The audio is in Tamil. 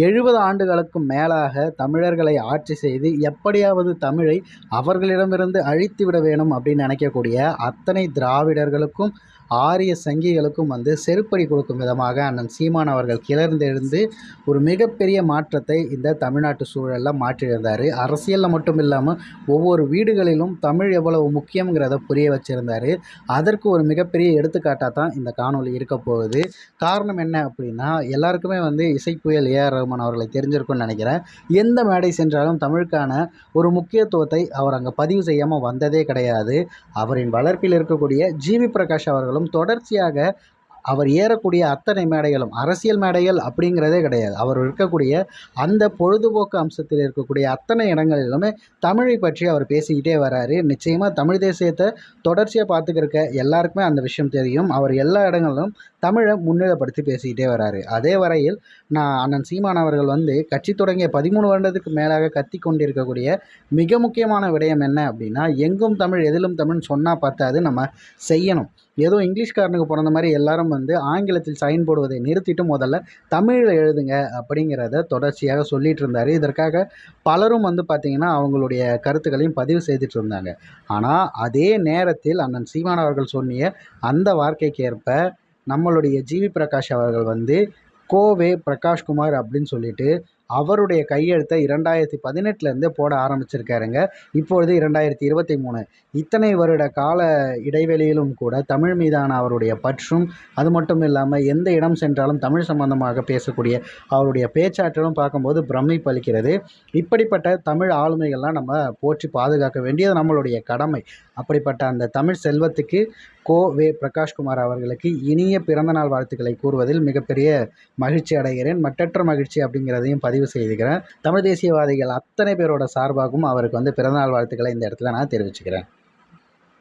எழுபது ஆண்டுகளுக்கும் மேலாக தமிழர்களை ஆட்சி செய்து எப்படியாவது தமிழை அவர்களிடமிருந்து அழித்து விட வேணும் அப்படின்னு நினைக்கக்கூடிய அத்தனை திராவிடர்களுக்கும் ஆரிய சங்கிகளுக்கும் வந்து செருப்படி கொடுக்கும் விதமாக அண்ணன் சீமான் அவர்கள் கிளர்ந்தெழுந்து ஒரு மிகப்பெரிய மாற்றத்தை இந்த தமிழ்நாட்டு சூழலில் மாற்றியிருந்தார். அரசியலில் மட்டும் இல்லாமல் ஒவ்வொரு வீடுகளிலும் தமிழ் எவ்வளவு முக்கியங்கிறத புரிய வச்சுருந்தார். அதற்கு ஒரு மிகப்பெரிய எடுத்துக்காட்டாக தான் இந்த காணொளி இருக்க போகுது. காரணம் என்ன அப்படின்னா எல்லாருக்குமே வந்து இசைப்புயல் ஏஆர் ரஹ்மான் அவர்களை தெரிஞ்சிருக்கும்னு நினைக்கிறேன். எந்த மேடை சென்றாலும் தமிழுக்கான ஒரு முக்கியத்துவத்தை அவர் அங்கே பதிவு செய்யாமல் வந்ததே கிடையாது. அவரின் வளர்ப்பில் இருக்கக்கூடிய ஜிவி பிரகாஷ் அவர்களும் தொடர்ச்சியாக அவர் ஏறக்கூடிய அத்தனை மேடைகளும் அரசியல் மேடைகள் அப்படிங்கிறதே கிடையாது. அவர் இருக்கக்கூடிய அந்த பொழுதுபோக்கு அம்சத்தில் இருக்கக்கூடிய அத்தனை இடங்களிலுமே தமிழை பற்றி அவர் பேசிக்கிட்டே வராரு. நிச்சயமாக தமிழ் தேசியத்தை தொடர்ச்சியாக பார்த்துக்கிருக்க எல்லாருக்குமே அந்த விஷயம் தெரியும். அவர் எல்லா இடங்களிலும் தமிழை முன்னிலைப்படுத்தி பேசிக்கிட்டே வராரு. அதே வரையில் நான் அண்ணன் சீமான் அவர்கள் வந்து கட்சி தொடங்கிய பதிமூணு வருடத்துக்கு மேலாக கத்தி கொண்டிருக்கக்கூடிய மிக முக்கியமான விடயம் என்ன அப்படின்னா எங்கும் தமிழ் எதிலும் தமிழ்னு சொன்னால் பார்த்தாது நம்ம செய்யணும். ஏதோ இங்கிலீஷ்காரனுக்கு பிறந்த மாதிரி எல்லாரும் வந்து ஆங்கிலத்தில் சைன் போடுவதை நிறுத்திட்டு முதல்ல தமிழில் எழுதுங்க அப்படிங்கிறத தொடர்ச்சியாக சொல்லிட்டு இருந்தார். இதற்காக பலரும் வந்து பார்த்திங்கன்னா அவங்களுடைய கருத்துக்களையும் பதிவு செய்துட்டு இருந்தாங்க. ஆனால் அதே நேரத்தில் அண்ணன் சீமான் அவர்கள் சொன்னிய அந்த வார்த்தைக்கேற்ப நம்மளுடைய ஜிவி பிரகாஷ் அவர்கள் வந்து கோவே பிரகாஷ்குமார் அப்படின்னு சொல்லிட்டு அவருடைய கையெழுத்தை இரண்டாயிரத்தி பதினெட்டுலேருந்து போட ஆரம்பிச்சிருக்காருங்க. இப்பொழுது இரண்டாயிரத்தி இருபத்தி மூணு. இத்தனை வருட கால இடைவெளியிலும் கூட தமிழ் மீதான அவருடைய பற்றும் அது மட்டும் இல்லாமல் எந்த இடம் சென்றாலும் தமிழ் சம்பந்தமாக பேசக்கூடிய அவருடைய பேச்சாற்றலும் பார்க்கும்போது பிரமிப்பளிக்கிறது இப்படிப்பட்ட தமிழ் ஆளுமைகள்லாம் நம்ம போற்றி பாதுகாக்க வேண்டியது நம்மளுடைய கடமை. அப்படிப்பட்ட அந்த தமிழ் செல்வத்துக்கு கோ. வே. பிரகாஷ்குமார் அவர்களுக்கு இனிய பிறந்தநாள் வாழ்த்துக்களை கூறுவதில் மிகப்பெரிய மகிழ்ச்சி அடைகிறேன். மற்றற்ற மகிழ்ச்சி அப்படிங்கிறதையும் பதிவு பதிவு செய்துக்கிறேன். தமிழ் தேசியவாதிகள் அத்தனை பேரோட சார்பாகவும் அவருக்கு வந்து பிறந்தநாள் வாழ்த்துக்களை இந்த இடத்துல நான் தெரிவிச்சுக்கிறேன்.